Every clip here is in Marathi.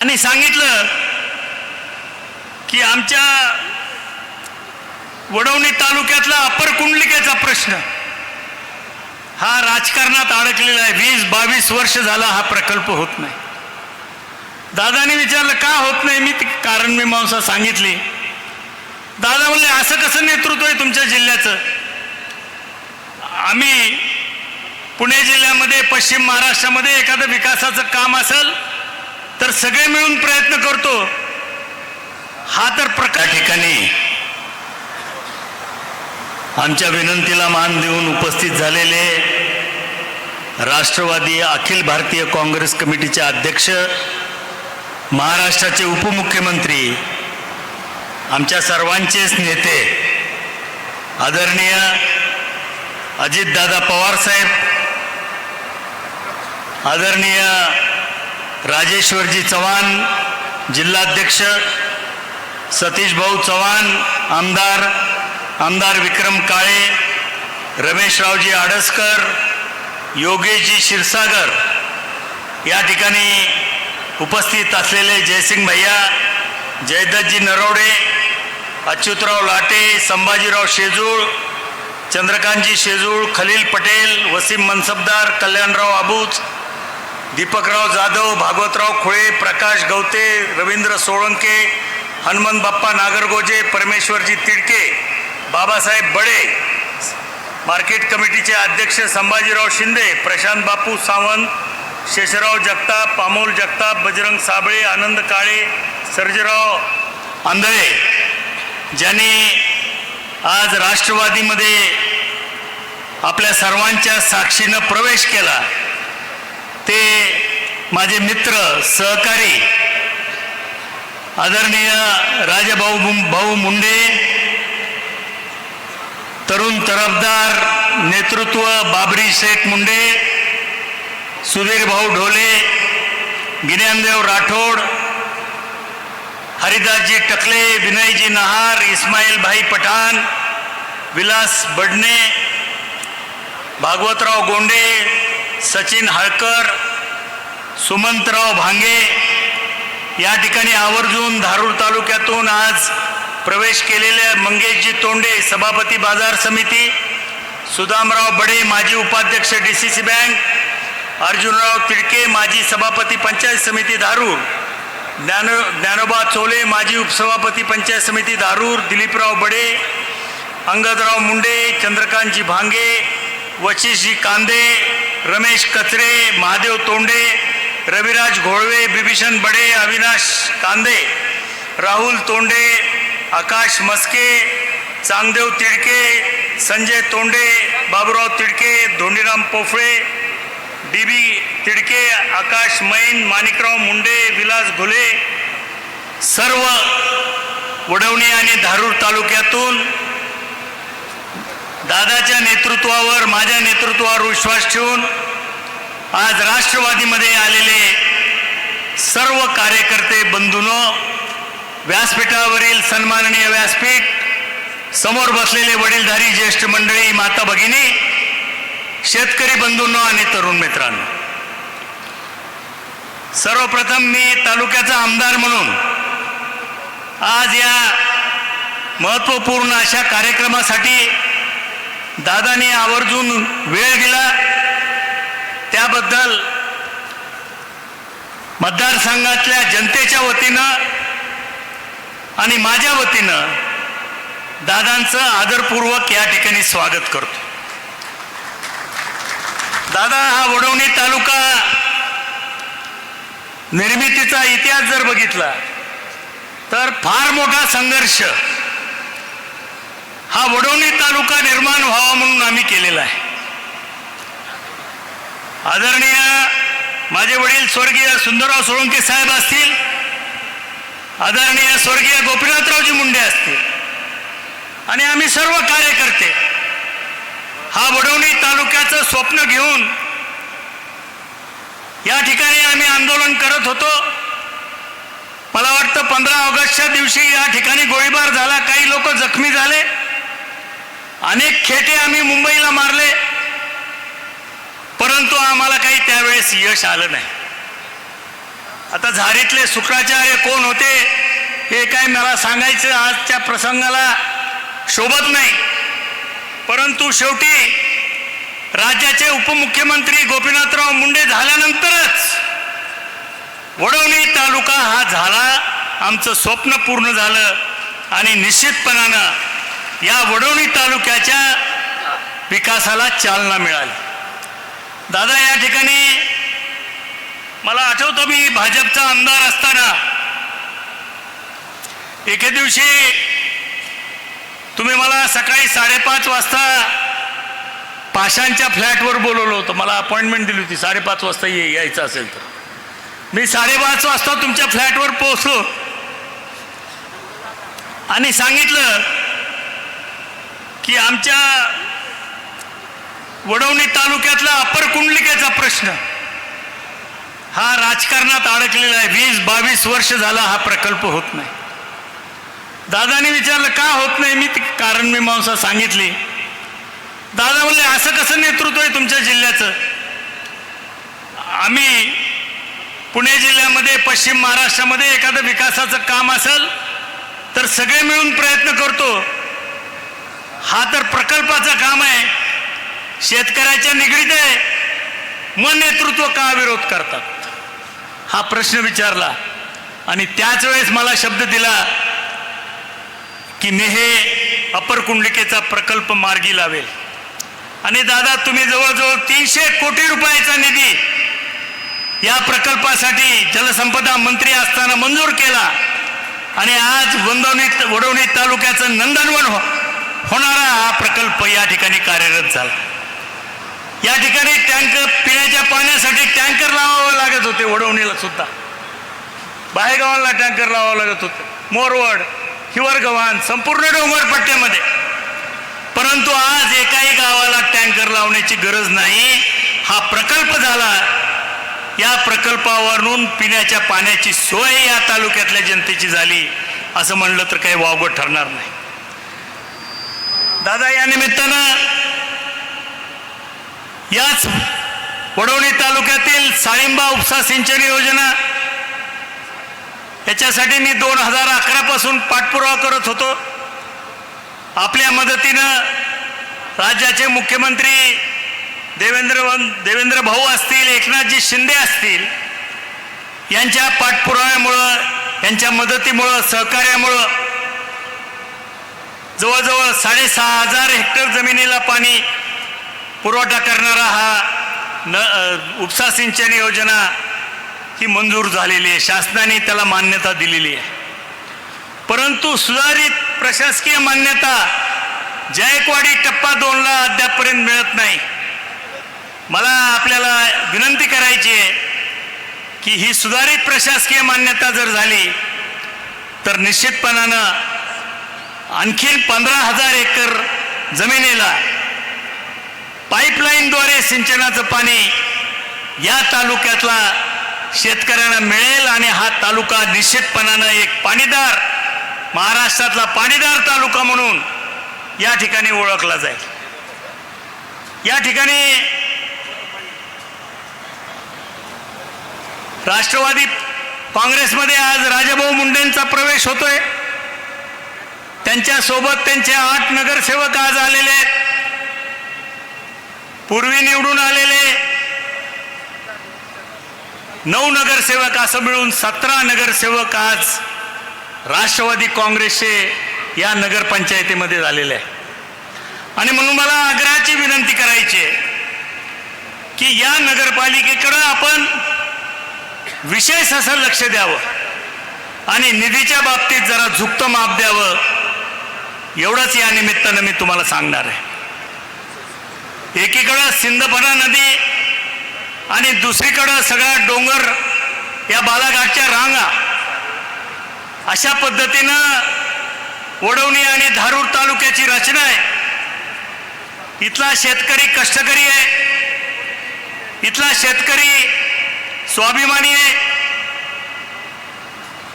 आणि सांगितलं की आमच्या वडवणी तालुक्यातला अपर कुंडलिकेचा प्रश्न हा राजकारणात अडकलेला आहे. वीस बावीस वर्ष झाला हा प्रकल्प होत नाही. दादाने विचारलं का होत नाही? मी कारण कारण मीमांसा सांगितली. दादा म्हणले असं कसं नेतृत्व आहे तुमच्या जिल्ह्याचं? आम्ही पुणे जिल्ह्यामध्ये पश्चिम महाराष्ट्रामध्ये एखादं विकासाचं काम असेल तर सगळे मिळून प्रयत्न करतो. हा तर प्रकार ठिकाणी आमच्या विनंतीला मान देऊन उपस्थित झालेले राष्ट्रवादी अखिल भारतीय काँग्रेस कमिटीचे अध्यक्ष महाराष्ट्राचे उपमुख्यमंत्री आमच्या सर्वांचेच नेते आदरणीय अजितदादा पवारसाहेब आदरणीय राजेश्वरजी चव्हाण जिल्हाध्यक्ष सतीश भाऊ चव्हाण आमदार आमदार विक्रम काळे रमेशरावजी आडसकर योगेशजी क्षीरसागर. या ठिकाणी उपस्थित असलेले जयसिंग भैया जयदत्तजी नरवडे अच्युतराव लाटे संभाजीराव शेजूळ चंद्रकांतजी शेजूळ खलील पटेल वसीम मनसबदार कल्याणराव आबूज दीपकराव जाधव भागवतराव खुळे प्रकाश गवते रवींद्र सोळंके हनुमंत बाप्पा नागरगोजे परमेश्वरजी तिडके बाबासाहेब बडे मार्केट कमिटीचे अध्यक्ष संभाजीराव शिंदे प्रशांत बापू सावंत शेषराव जगताप पामोल जगताप बजरंग साबळे आनंद काळे सर्जराव आंधळे ज्यांनी आज राष्ट्रवादीमध्ये आपल्या सर्वांच्या साक्षीनं प्रवेश केला. ते माझे मित्र सहकारी आदरणीय राजाभाऊ भाऊ मुंडे तरुण तरफदार नेतृत्व बाबरी शेख मुंडे सुधीर भाऊ ढोले गिन्यानदेव राठोड हरिदासजी टकले विनयजी नहार इस्माईल भाई पठाण विलास बडणे भागवतराव गोंडे सचिन हळकर सुमंतराव भांगे या ठिकाणी आवर्जून धारूर तालुक्यातून आज प्रवेश केलेल्या मंगेशजी तोंडे सभापती बाजार समिती सुदामराव बडे माजी उपाध्यक्ष D C C bank Arjunrao Tidke माजी सभापती पंचायत समिती धारूर ज्ञान ज्ञानोबा चोले माजी उपसभापती पंचायत समिती धारूर दिलीपराव बडे अंगदराव मुंडे चंद्रकांतजी भांगे वशिषजी कांदे रमेश कचरे Mahadev तोंडे Raviraj Gholve Vibhishan Bade Avinash Kande Rahul Tonde Akash Maske Changdev Tidke Sanjay Tonde Baburao Tidke Dhondiram Pophale D B Tidke Akash man Manikrao Munde Vilas Ghule सर्व वडवणी आणि धारूर तालुक्यातून दादाच्या नेतृत्वावर माझ्या नेतृत्वावर विश्वास ठेवून आज राष्ट्रवादीमध्ये आलेले सर्व कार्यकर्ते बंधूनो व्यासपीठावरील सन्माननीय व्यासपीठ समोर बसलेले वडीलधारी ज्येष्ठ मंडळी माता भगिनी शेतकरी बंधूंनो आणि तरुण मित्रांनो. सर्वप्रथम मी तालुक्याचा आमदार म्हणून आज या महत्त्वपूर्ण अशा कार्यक्रमासाठी दादाने आवर्जून वेळ दिला. त्याबद्दल मतदारसंघातल्या जनतेच्या वतीनं आणि माझ्या वतीनं दादांचं आदरपूर्वक या ठिकाणी स्वागत करतो. दादा हा वडवणी तालुका निर्मितीचा इतिहास जर बघितला तर फार मोठा संघर्ष हा वडवणी तालुका निर्माण व्हावा म्हणून आम्ही केलेला आहे. आदरणीय माझे वडील स्वर्गीय सुंदरराव सोळंके साहेब असतील आदरणीय स्वर्गीय गोपीनाथरावजी मुंडे असतील आणि आम्ही सर्व कार्यकर्ते हा वडवणी तालुक्याचं स्वप्न घेऊन या ठिकाणी आम्ही आंदोलन करत होतो. मला वाटतं पंधरा ऑगस्टच्या दिवशी या ठिकाणी गोळीबार झाला काही लोक जखमी झाले. अनेक खेटे आम्ही मुंबईला मारले. परंतु आम्हाला काही त्यावेळेस यश आलं नाही. आता झारीतले शुक्राचार्य कोण होते हे काय मला सांगायचं आजच्या प्रसंगाला शोभत नाही. परंतु शेवटी राज्याचे उपमुख्यमंत्री गोपीनाथराव मुंडे झाल्यानंतरच वडवणी तालुका हा झाला आमचं स्वप्न पूर्ण झालं आणि निश्चितपणानं या वडवणी तालुक्याच्या विकासाला चालना मिळाली. दादा या ठिकाणी मला आठवतं मी भाजपचा आमदार असताना. एके दिवशी तुम्ही मला सकाळी साडेपाच वाजता पाशांच्या फ्लॅटवर बोलवलं होतं. मला अपॉइंटमेंट दिली होती साडेपाच वाजता ये यायचं असेल तर. मी साडेपाच वाजता तुमच्या फ्लॅटवर पोहोचलो. आणि सांगितलं की आमच्या वडवणी तालुक्यातला अपर कुंडलिकेचा प्रश्न हा राजकारणात अडकलेला आहे. वीस बावीस वर्ष झाला हा प्रकल्प होत नाही. दादाने विचारलं का होत नाही? मी ती कारण मीमांसा सांगितली. दादा म्हणले असं कसं नेतृत्व आहे तुमच्या जिल्ह्याचं? आम्ही पुणे जिल्ह्यामध्ये पश्चिम महाराष्ट्रामध्ये एखादं विकासाचं काम असेल तर सगळे मिळून प्रयत्न करतो. हा तर प्रकल्पाचं काम आहे. शेतकऱ्याच्या निगडीत आहे. मग नेतृत्व का विरोध करतात? हा प्रश्न विचारला. आणि त्याच वेळेस मला शब्द दिला की मी हे अपर कुंडलिकेचा प्रकल्प मार्गी लावेल. आणि दादा तुम्ही जवळजवळ तीनशे कोटी रुपयाचा निधी या प्रकल्पासाठी जलसंपदा मंत्री असताना मंजूर केला. आणि आज वंदवणी वडवणी तालुक्याचं नंदनवन हो होणारा हा प्रकल्प या ठिकाणी कार्यरत झाला. या ठिकाणी टँकर पिण्याच्या पाण्यासाठी टँकर लावावं लागत होते वडवणीला सुद्धा. बाहेरगावाला टँकर लावावं लागत होते. मोरवड हिवरगव्हाण संपूर्ण डोंगरपट्ट्यामध्ये. परंतु आज एकाही गावाला टँकर लावण्याची गरज नाही. हा प्रकल्प झाला. या प्रकल्पावरून पिण्याच्या पाण्याची सोय या तालुक्यातल्या जनतेची झाली. असं म्हणलं तर काही वावगं ठरणार नाही. दादा या निमित्तानं याच वडवणी तालुक्यातील साळिंबा उपसा सिंचन योजना याच्यासाठी मी दोन हजार अकरापासून पाठपुरावा करत होतो. आपल्या मदतीनं राज्याचे मुख्यमंत्री देवेंद्र देवेंद्र भाऊ असतील एकनाथजी शिंदे असतील यांच्या पाठपुराव्यामुळं यांच्या मदतीमुळं सहकार्यामुळं जवळजवळ साडेसहा हजार हेक्टर जमिनीला पाणी पुरवठा करणारा हा न उपसा सिंचन योजना ही मंजूर झालेली आहे. शासनाने त्याला मान्यता दिलेली आहे. परंतु सुधारित प्रशासकीय मान्यता जायकवाडी टप्पा दोनला अद्यापपर्यंत मिळत नाही. मला आपल्याला विनंती करायची आहे की ही सुधारित प्रशासकीय मान्यता जर झाली तर निश्चितपणानं आणखीन पंधरा हजार एकर जमिनीला पाईपलाईनद्वारे सिंचनाचं पाणी या तालुक्यातला शेतकऱ्यांना मिळेल आणि हा तालुका निश्चितपणानं एक पाणीदार महाराष्ट्रातला पाणीदार तालुका म्हणून या ठिकाणी ओळखला जाईल. या ठिकाणी राष्ट्रवादी काँग्रेसमध्ये आज राजाभाऊ मुंडेंचा प्रवेश होतोय. त्यांच्यासोबत त्यांचे आठ नगरसेवक आज आलेले आहेत. पूर्वी निवडून आलेले नऊ नगरसेवक असं मिळून सतरा नगरसेवक आज राष्ट्रवादी काँग्रेसचे या नगरपंचायतीमध्ये झालेले आहे आणि म्हणून मला आग्रहाची विनंती करायची आहे की या नगरपालिकेकडं आपण विशेष असं लक्ष द्यावं आणि निधीच्या बाबतीत जरा झुकतं माप द्यावं. एवढंच या निमित्तानं मी तुम्हाला सांगणार आहे. एकीकडं सिंदफणा नदी आणि दुसरीकडं सगळा डोंगर या बालाघाटच्या रांगा अशा पद्धतीनं वडवणी आणि धारूर तालुक्याची रचना आहे. इथला शेतकरी कष्टकरी आहे. इथला शेतकरी स्वाभिमानी आहे.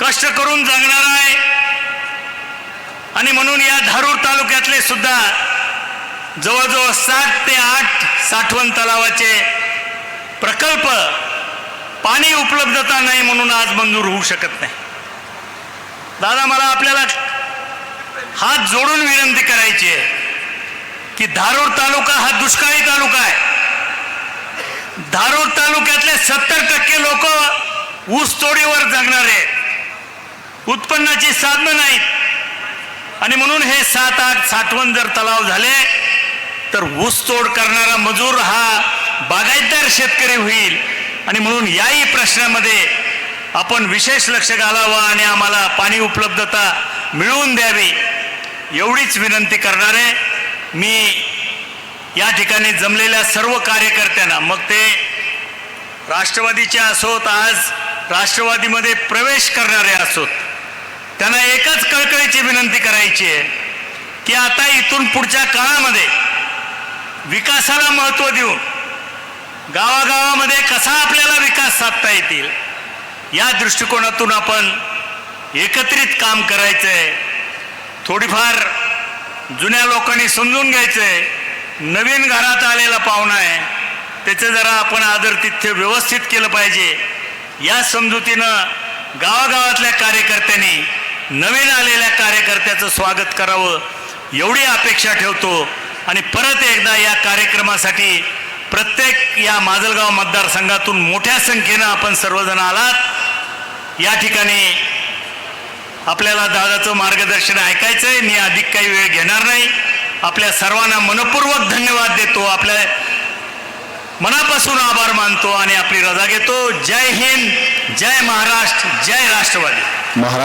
कष्ट करून जगणारा आहे. आणि म्हणून या धारूर तालुक्यातले सुद्धा जवळजवळ सात ते आठ साठवण तलावाचे प्रकल्प पाणी उपलब्धता नाही म्हणून आज मंजूर होऊ शकत नाही. दादा मला आपल्याला हात जोडून विनंती करायची आहे की धारूर तालुका हा दुष्काळी तालुका आहे. धारूर तालुक्यातले सत्तर टक्के लोक ऊसतोडीवर जगणारे उत्पन्नाची साधनं नाहीत. आणि म्हणून हे सात आठ साठवण जर तलाव झाले तर ऊसतोड करणारा मजूर हा बागायतदार शेतकरी होईल. आणि म्हणून याही प्रश्नामध्ये आपण विशेष लक्ष घालावं आणि आम्हाला पाणी उपलब्धता मिळवून द्यावी एवढीच विनंती करणार. आहे मी या ठिकाणी जमलेल्या सर्व कार्यकर्त्यांना मग ते राष्ट्रवादीचे असोत आज राष्ट्रवादीमध्ये प्रवेश करणारे असोत. त्यांना एकच कळकळीची विनंती करायची आहे की आता इथून पुढच्या काळामध्ये विकासाला महत्त्व देऊन गावागावामध्ये कसा आपल्याला विकास साधता येतील या दृष्टिकोनातून आपण एकत्रित काम करायचं आहे थोडीफार जुन्या लोकांनी समजून घ्यायचं आहे नवीन घरात आलेला पाहुणा आहे त्याचं जरा आपण आदर तिथ्य व्यवस्थित केलं पाहिजे. या समजुतीनं गावागावातल्या कार्यकर्त्यांनी नवीन आलेल्या कार्यकर्त्याचं स्वागत करावं एवढी अपेक्षा ठेवतो. आणि परत एकदा या कार्यक्रमासाठी प्रत्येक या माजलगाव मतदारसंघातून मोठ्या संख्येनं आपण सर्वजण आलात. या ठिकाणी आपल्याला दादाचं मार्गदर्शन ऐकायचं आहे मी अधिक काही वेळ घेणार नाही. आपल्या सर्वांना मनपूर्वक धन्यवाद देतो. आपल्या मनापासून आभार मानतो आणि आपली रजा घेतो. जय हिंद जय महाराष्ट्र जय राष्ट्रवादी. महाराष्ट्र